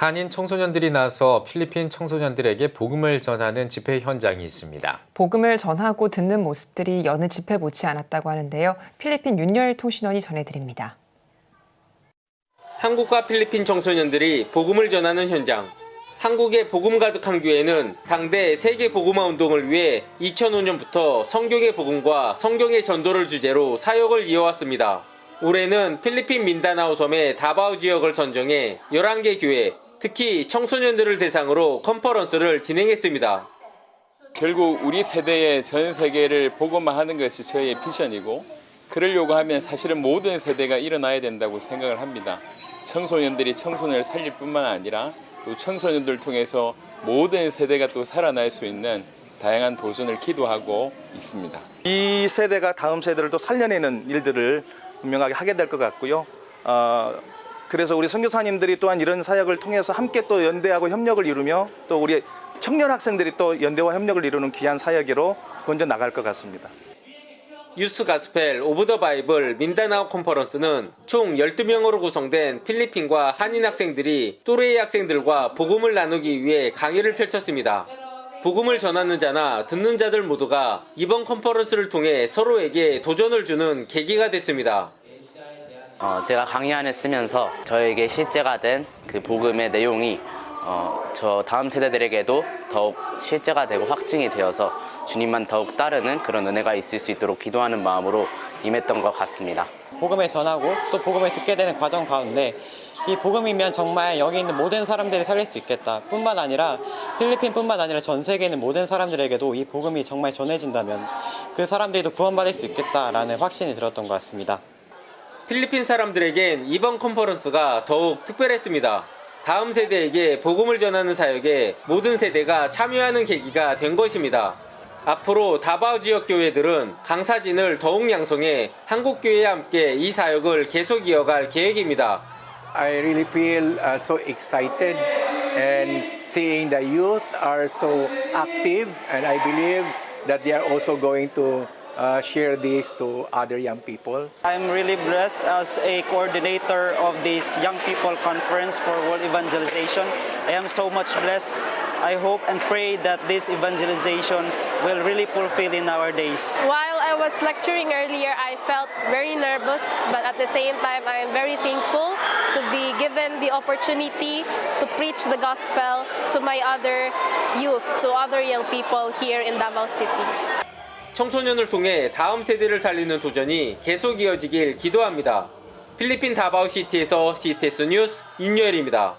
한인 청소년들이 나서 필리핀 청소년들에게 복음을 전하는 집회 현장이 있습니다. 복음을 전하고 듣는 모습들이 여느 집회 못지 않았다고 하는데요. 필리핀 윤열 통신원이 전해드립니다. 한국과 필리핀 청소년들이 복음을 전하는 현장. 한국의 복음 가득한 교회는 당대 세계 복음화 운동을 위해 2005년부터 성경의 복음과 성경의 전도를 주제로 사역을 이어왔습니다. 올해는 필리핀 민다나오 섬의 다바오 지역을 선정해 11개 교회, 특히 청소년들을 대상으로 컨퍼런스를 진행했습니다. 결국 우리 세대의 전 세계를 복음화하는 것이 저희의 미션이고 그러려고 하면 사실은 모든 세대가 일어나야 된다고 생각을 합니다. 청소년들이 청소년을 살릴 뿐만 아니라 또 청소년들 통해서 모든 세대가 또 살아날 수 있는 다양한 도전을 기도하고 있습니다. 이 세대가 다음 세대를 또 살려내는 일들을 분명하게 하게 될 것 같고요. 어, 그래서 우리 선교사님들이 또한 이런 사역을 통해서 함께 또 연대하고 협력을 이루며 또 우리 청년 학생들이 또 연대와 협력을 이루는 귀한 사역으로 건져 나갈 것 같습니다. 유스 가스펠 오브 더 바이블 민다나오 컨퍼런스는 총 12명으로 구성된 필리핀과 한인 학생들이 또래의 학생들과 복음을 나누기 위해 강의를 펼쳤습니다. 복음을 전하는 자나 듣는 자들 모두가 이번 컨퍼런스를 통해 서로에게 도전을 주는 계기가 됐습니다. 어, 제가 강의안을 쓰면서 저에게 실제가 된 그 복음의 내용이 어, 저 다음 세대들에게도 더욱 실제가 되고 확증이 되어서 주님만 더욱 따르는 그런 은혜가 있을 수 있도록 기도하는 마음으로 임했던 것 같습니다. 복음을 전하고 또 복음을 듣게 되는 과정 가운데 이 복음이면 정말 여기 있는 모든 사람들이 살릴 수 있겠다. 뿐만 아니라 필리핀뿐만 아니라 전 세계 있는 모든 사람들에게도 이 복음이 정말 전해진다면 그 사람들도 구원받을 수 있겠다라는 확신이 들었던 것 같습니다. 필리핀 사람들에겐 이번 컨퍼런스가 더욱 특별했습니다. 다음 세대에게 복음을 전하는 사역에 모든 세대가 참여하는 계기가 된 것입니다. 앞으로 다바오 지역 교회들은 강사진을 더욱 양성해 한국 교회와 함께 이 사역을 계속 이어갈 계획입니다. I really feel uh, so excited and seeing the youth are so active and I believe that they are also going to uh, share this to other young people. I'm really blessed as a coordinator of this Young People Conference for World Evangelization. I am so much blessed. I hope and pray that this evangelization will really fulfill in our days. While I was lecturing earlier, I felt very nervous, but at the same time, I am very thankful to be given the opportunity to preach the gospel to my other youth, to other young people here in Davao City. 청소년을 통해 다음 세대를 살리는 도전이 계속 이어지길 기도합니다. 필리핀 다바오 시티에서 CTS 뉴스 윤여일입니다.